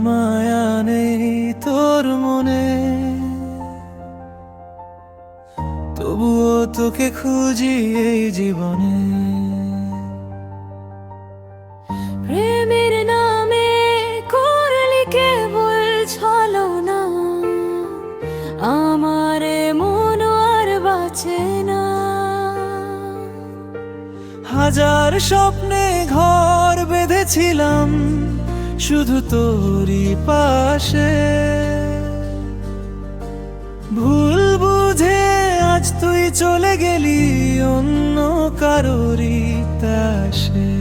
মায়া নেই তোর মনে। তবুও তোকে খুঁজি এই জীবনে। প্রেমের নামে করলি কেবল ছলো না আমারে মন আর বাঁচে না। হাজার স্বপ্নে ঘর বেঁধেছিলাম। শুধু তোরই পাশে। ভুল বুঝে আজ তুই চলে গেলি অন্য কারোরই তাসে।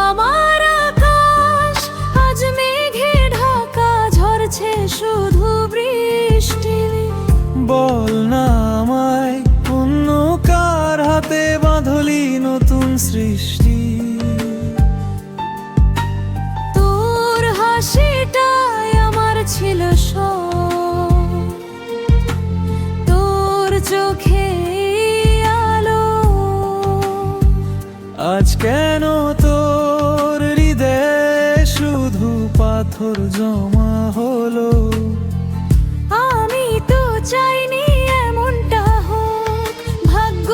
আমার আকাশ আজ মেঘে ঢাকা ঝরছে শুধু বৃষ্টি। বল চোখে আলো। আজ কেন তোর হৃদয়ে শুধু পাথর জমা হলো? আমি তো চাইনি এমনটা হোক, ভাগ্য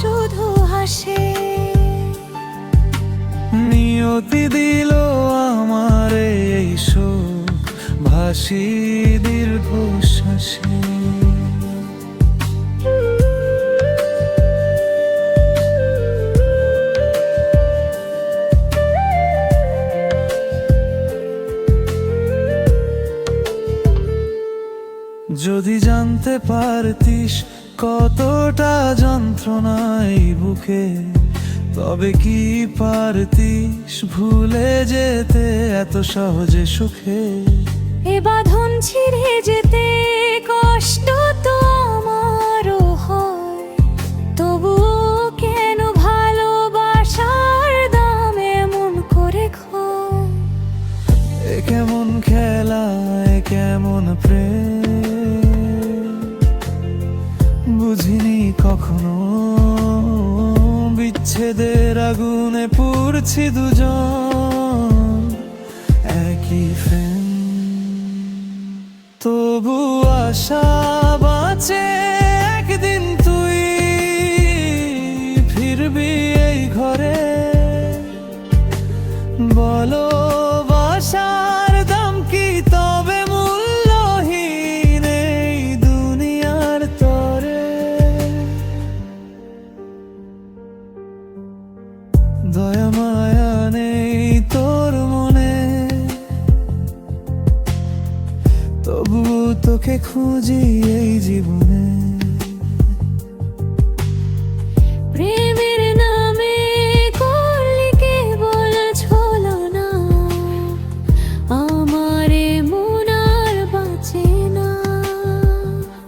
শুধু হাসে। নিয়তি দিল আমার এই শোক, ভাসি দীর্ঘ যদি জানতে পারতিস কতটা যন্ত্রণাই বুকে তবে কি পারতিস ভুলে যেতে এত সহজে সুখে? এ বাঁধন ছিঁড়ে যেতে কষ্ট তো আমারও হয় তবুও কেন ভালোবাসার দাম এমন করে খয়? এ কেমন খেলা এ কেমন প্রেম? কখনো বিচ্ছেদের আগুনে পড়ছি দুজন। একই ফ্যান। তবু আশা বাঁচে একদিন তুই। ফিরবি এই ঘরে। দয়া মায়া নেই তোর মনে। তবু তোকে খুঁজি এই জীবনে।